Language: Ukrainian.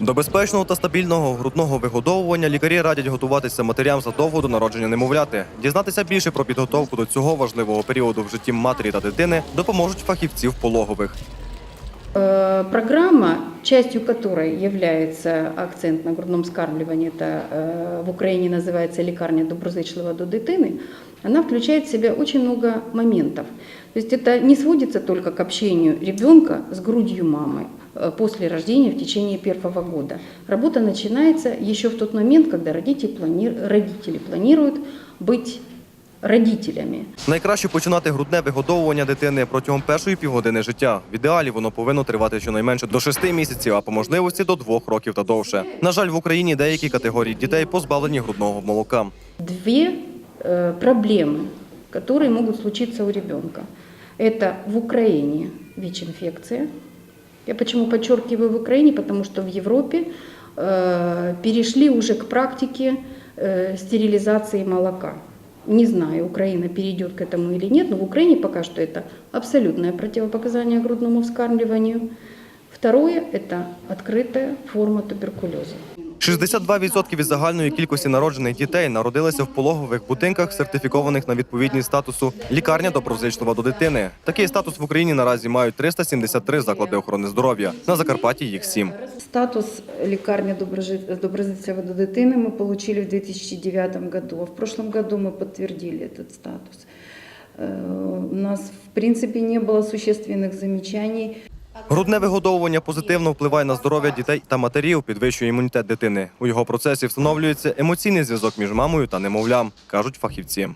До безпечного та стабільного грудного вигодовування лікарі радять готуватися матерям задовго до народження немовляти. Дізнатися більше про підготовку до цього важливого періоду в житті матері та дитини допоможуть фахівці в пологових. Э, Программа, частью которой является акцент на грудном скармливании, это э, в Украине называется «Лекарня доброзычлива до дитини», она включает в себя очень много моментов. То есть это не сводится только к общению ребенка с грудью мамы э, после рождения в течение первого года. Работа начинается еще в тот момент, когда родители, плани- родители планируют быть родителями. Найкраще починати грудне вигодовування дитини протягом першої півгодини життя. В ідеалі воно повинно тривати щонайменше до 6 місяців, а по можливості до 2 років та довше. На жаль, в Україні деякі категорії дітей позбавлені грудного молока. две э, проблемы, которые могут случиться у ребенка. Это в Украине ВИЧ-инфекция. Я почему подчеркиваю в Украине, потому что в Европе э, перешли уже к практике э, стерилизации молока. Не знаю, Украина перейдет к этому или нет, но в Украине пока что это абсолютное противопоказание грудному вскармливанию. Второе – это открытая форма туберкулеза. 62% від загальної кількості народжених дітей народилися в пологових будинках, сертифікованих на відповідність статусу лікарня доброзичлива до дитини. Такий статус в Україні наразі мають 373 заклади охорони здоров'я. На Закарпатті їх сім. Статус лікарні доброжи- доброзычлива до дитини мы получили в 2009 году, а в прошлом году мы подтвердили этот статус. Э, У нас, в принципе, не было существенных замечаний. Грудне вигодовування позитивно впливає на здоров'я дітей та матерів, підвищує імунітет дитини. У його процесі встановлюється емоційний зв'язок між мамою та немовлям, кажуть фахівці.